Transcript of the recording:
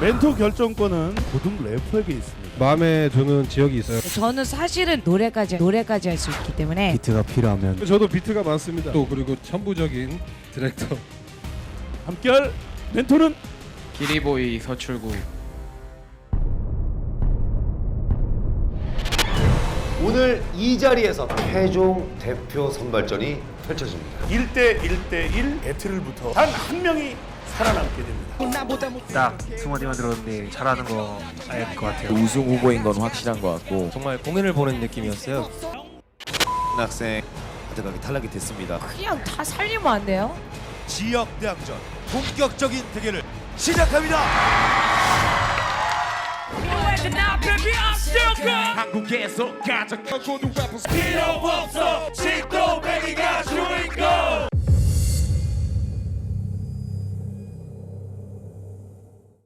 멘토 결정권은 고등 래퍼에게 있습니다. 마음에 드는 지역이 있어요. 저는 사실은 노래까지 노래까지 할 수 있기 때문에 비트가 필요하면 저도 비트가 많습니다. 또 그리고 천부적인 디렉터. 함께할 멘토는 기리보이 서출구 오늘 이 자리에서 최종 대표 선발전이 펼쳐집니다. 1대 1대 1 배틀을부터 단 한 명이 살아남게 됩니다. 딱 승원이만 들었는데 잘하는 거 알 것 같아요. 우승 후보인 건 확실한 것 같고 정말 공연을 보는 느낌이었어요. 학생 안타깝게 탈락이 됐습니다. 그냥 다 살리면 안 돼요? 지역 대항전 본격적인 대결을 시작합니다. 한국에서 가장 고등 래퍼 필요 없어 식도배기가 주인공